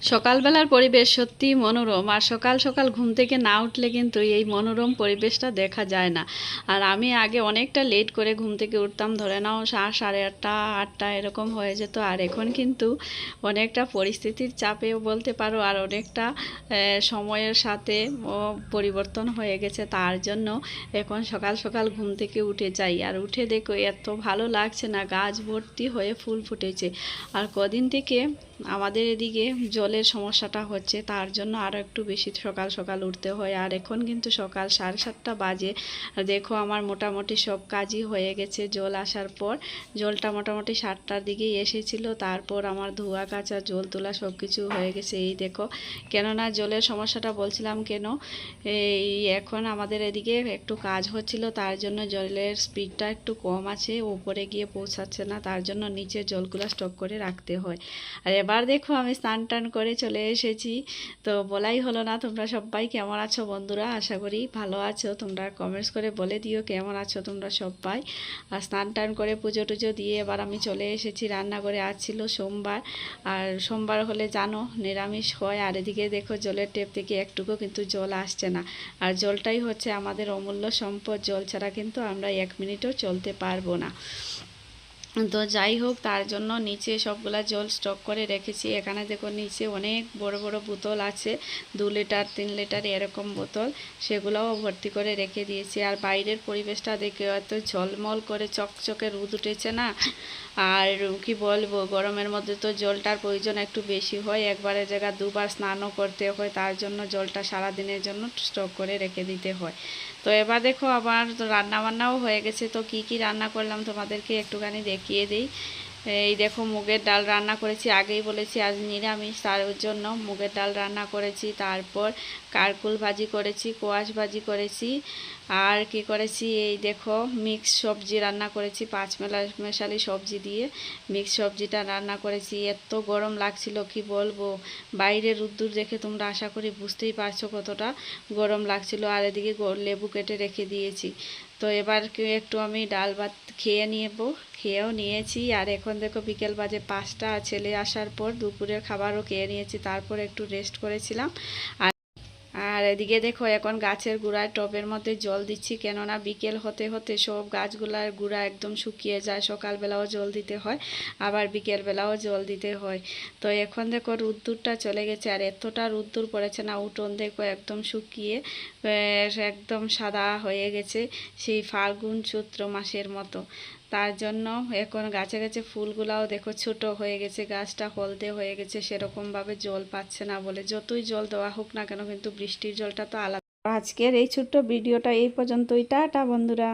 সকালবেলার পরিবেশ সত্যি মনোরম, আর সকাল সকাল ঘুম থেকে না উঠলে কিন্তু এই মনোরম পরিবেশটা দেখা যায় না। আর আমি আগে অনেকটা লেট করে ঘুম থেকে উঠতাম, ধরে নাও সাড়ে আটটা আটটা এরকম হয়ে যেত। আর এখন কিন্তু অনেকটা পরিস্থিতির চাপেও বলতে পারো, আর অনেকটা সময়ের সাথে পরিবর্তন হয়ে গেছে। তার জন্য এখন সকাল সকাল ঘুম থেকে উঠে যাই। আর উঠে দেখো এত ভালো লাগছে না, গাছ ভর্তি হয়ে ফুল ফুটেছে। আর কদিন থেকে আমাদের এদিকে জলের সমস্যাটা হচ্ছে, তার জন্য আরও একটু বেশি সকাল সকাল উঠতে হয়। আর এখন কিন্তু সকাল সাড়ে সাতটা বাজে। দেখো আমার মোটামুটি সব কাজই হয়ে গেছে জল আসার পর। জলটা মোটামুটি সাতটার দিকেই এসেছিল, তারপর আমার ধোয়া, কাচা, জল তোলা সব কিছু হয়ে গেছে। এই দেখো, কেননা জলের সমস্যাটা বলছিলাম কেন? এই এখন আমাদের এদিকে একটু কাজ হচ্ছিল, তার জন্য জলের স্পিডটা একটু কম আছে উপরে গিয়ে পৌঁছাচ্ছে না, তার জন্য নিচে জলগুলো স্টক করে রাখতে হয়। আর এবার দেখো আমি স্নান টান করে চলে এসেছি। তো বলাই হলো না, তোমরা সবাই কেমন আছো বন্ধুরা? আশা করি ভালো আছো। তোমরা কমেন্টস করে বলে দিও কেমন আছো তোমরা সবাই আর স্নান টান করে পুজো টুজো দিয়ে এবার আমি চলে এসেছি। রান্নাঘরে আজ ছিল সোমবার। আর সোমবার হলে জানো, নিরামিষ হয়। আর এদিকে দেখো জলের টেপ থেকে একটুকু কিন্তু জল আসছে না। আর জলটাই হচ্ছে আমাদের অমূল্য সম্পদ। জল ছাড়া কিন্তু আমরা এক মিনিটও চলতে পারব না। তো যাই হোক, তার জন্য নিচে সবগুলা জল স্টক করে রেখেছি। এখানে দেখো নিচে অনেক বড় বড় বোতল আছে, দু লিটার, তিন লিটার এরকম বোতল। সেগুলোও ভর্তি করে রেখে দিয়েছি। আর বাইরের পরিবেশটা দেখে এত ঝলমল করে, চকচকে রোদ উঠেছে না? আর কি বলব, গরমের মধ্যে তো জলটার প্রয়োজন একটু বেশি হয়। একবারে জায়গা দুবার স্নানও করতে হয়, তার জন্য জলটা সারা দিনের জন্য স্টক করে রেখে দিতে হয়। তো এবার দেখো আবার রান্না বান্নাও হয়ে গেছে। তো কি কি রান্না করলাম তোমাদেরকে একটুখানি किए दी এই দেখো মুগের ডাল রান্না করেছি, আগেই বলেছি আজ নিরামিষ, তার জন্য মুগের ডাল রান্না করেছি, তারপর কারকুল ভাজি করেছি, কোয়াশ ভাজি করেছি, আর কি করেছি, এই দেখো মিক্স সবজি রান্না করেছি, পাঁচ মেলা মেশালি সবজি দিয়ে মিক্স সবজিটা রান্না করেছি, এত গরম লাগছিল, কি বলব, বাইরে রুদ্দুর দেখে তোমরা আশা করি বুঝতেই পারছ কতটা গরম লাগছিল, আর এদিকে লেবু কেটে রেখে দিয়েছি, তো এবার একটু আমি ডাল ভাত খেয়ে নেব খেয়েও নিয়েছি, আর এখন দেখো বিকেল বাজে পাঁচটা, ছেলে আসার পর দুপুরের খাবারও খেয়ে নিয়েছি, তারপর একটু রেস্ট করেছিলাম। আর আর এদিকে দেখো এখন গাছের গোড়ায় টবের মধ্যে জল দিচ্ছি, কেননা বিকেল হতে হতে সব গাছগুলার গোড়া একদম শুকিয়ে যায়, সকালবেলাও জল দিতে হয়, আবার বিকেলবেলাও জল দিতে হয়। তো এখন দেখো রুদ্দুরটা চলে গেছে, আর এতটা রুদ্দুর পড়েছে না, উঠোন দেখো একদম শুকিয়ে একদম সাদা হয়ে গেছে, সেই ফাল্গুন চৈত্র মাসের মতো। তার জন্য এখন গাছে গাছে ফুলগুলাও দেখো ছোট হয়ে গেছে, গাছটা হলদে হয়ে গেছে, সেরকমভাবে জল পাচ্ছে না বলে। যতই জল দেওয়া হোক না কেন কিন্তু বৃষ্টির জলটা তো আলাদা। আজকের এই ছোট্ট ভিডিওটা এই পর্যন্তই। টাটা বন্ধুরা।